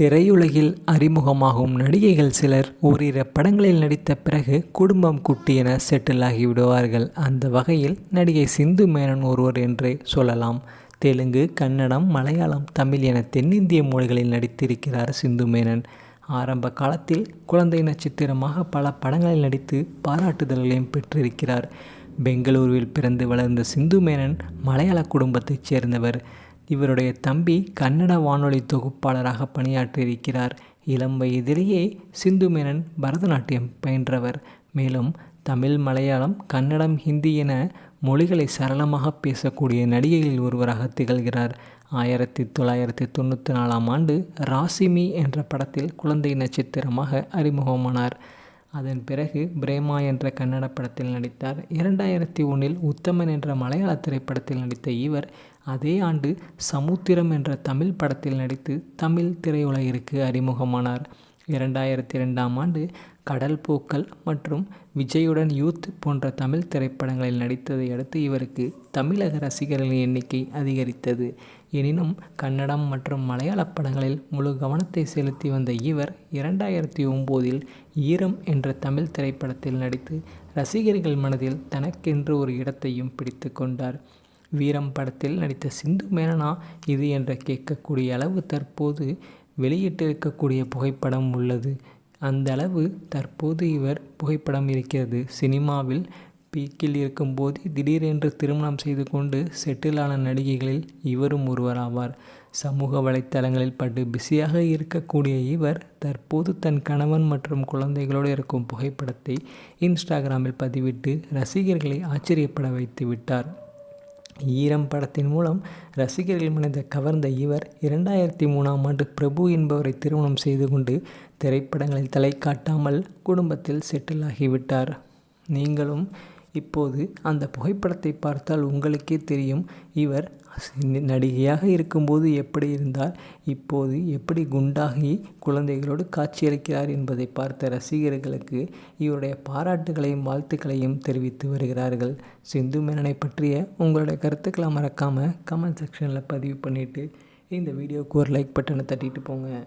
திரையுலகில் அறிமுகமாகும் நடிகைகள் சிலர் ஓரிரு படங்களில் நடித்த பிறகு குடும்பம் குட்டி என செட்டில் ஆகிவிடுவார்கள் அந்த வகையில் நடிகை சிந்து மேனன் ஒருவர் என்றே சொல்லலாம். தெலுங்கு கன்னடம் மலையாளம் தமிழ் என தென்னிந்திய மொழிகளில் நடித்திருக்கிறார் சிந்து மேனன். ஆரம்ப காலத்தில் குழந்தை நட்சத்திரமாக பல படங்களில் நடித்து பாராட்டுதல்களையும் பெற்றிருக்கிறார். பெங்களூருவில் பிறந்து வளர்ந்த சிந்து மேனன் மலையாள குடும்பத்தைச் சேர்ந்தவர். இவருடைய தம்பி கன்னட வானொலி தொகுப்பாளராக பணியாற்றியிருக்கிறார். இளம் வயதிலேயே சிந்து மேனன் பரதநாட்டியம் பயின்றவர். மேலும் தமிழ் மலையாளம் கன்னடம் ஹிந்தி என மொழிகளை சரளமாக பேசக்கூடிய நடிகைகளில் ஒருவராக திகழ்கிறார். ஆயிரத்தி தொள்ளாயிரத்தி தொண்ணூற்றி நாலாம் ஆண்டு ராசிமி என்ற படத்தில் குழந்தை நட்சத்திரமாக அறிமுகமானார். அதன் பிறகு பிரேமா என்ற கன்னட படத்தில் நடித்தார். இரண்டாயிரத்தி ஒன்றில் உத்தமன் என்ற மலையாள திரைப்படத்தில் நடித்த இவர் அதே ஆண்டு சமுத்திரம் என்ற தமிழ் படத்தில் நடித்து தமிழ் திரையுலகிற்கு அறிமுகமானார். இரண்டாயிரத்தி ரெண்டாம் ஆண்டு கடல் பூக்கள் மற்றும் விஜயுடன் யூத் போன்ற தமிழ் திரைப்படங்களில் நடித்ததை அடுத்து இவருக்கு தமிழக ரசிகர்களின் எண்ணிக்கை அதிகரித்தது. எனினும் கன்னடம் மற்றும் மலையாள படங்களில் முழு கவனத்தை செலுத்தி வந்த இவர் இரண்டாயிரத்தி ஒம்போதில் ஈரம் என்ற தமிழ் திரைப்படத்தில் நடித்து ரசிகர்கள் மனதில் தனக்கென்று ஒரு இடத்தையும் பிடித்து கொண்டார். வீரம் படத்தில் நடித்த சிந்து மேனனா இது என்ற கேட்கக்கூடிய அளவு தற்போது வெளியிட்டிருக்கக்கூடிய புகைப்படம் உள்ளது. அந்த அளவு தற்போது இவர் புகைப்படம் இருக்கிறது. சினிமாவில் பீக்கில் இருக்கும்போது திடீரென்று திருமணம் செய்து கொண்டு செட்டிலான நடிகைகளில் இவரும் ஒருவராவார். சமூக வலைத்தளங்களில் பட்டு பிஸியாக இருக்கக்கூடிய இவர் தற்போது தன் கணவன் மற்றும் குழந்தைகளோடு இருக்கும் புகைப்படத்தை இன்ஸ்டாகிராமில் பதிவிட்டு ரசிகர்களை ஆச்சரியப்பட வைத்து விட்டார் ஈரம் படத்தின் மூலம் ரசிகர்கள் மனதை கவர்ந்த இவர் இரண்டாயிரத்தி மூணாம் ஆண்டு பிரபு என்பவரை திருமணம் செய்து கொண்டு திரைப்படங்களில் தலை காட்டாமல் குடும்பத்தில் செட்டில் ஆகிவிட்டார். நீங்களும் இப்போது அந்த புகைப்படத்தை பார்த்தால் உங்களுக்கே தெரியும் இவர் நடிகையாக இருக்கும்போது எப்படி இருந்தார் இப்போது எப்படி குண்டாகி குழந்தைகளோடு காட்சியளிக்கிறார் என்பதை பார்த்த ரசிகர்களுக்கு இவருடைய பாராட்டுகளையும் வாழ்த்துக்களையும் தெரிவித்து வருகிறார்கள். சிந்து மேனனை பற்றிய உங்களுடைய கருத்துக்களை மறக்காமல் கமெண்ட் செக்ஷனில் பதிவு பண்ணிவிட்டு இந்த வீடியோவுக்கு ஒரு லைக் பட்டனை தட்டிட்டு போங்க.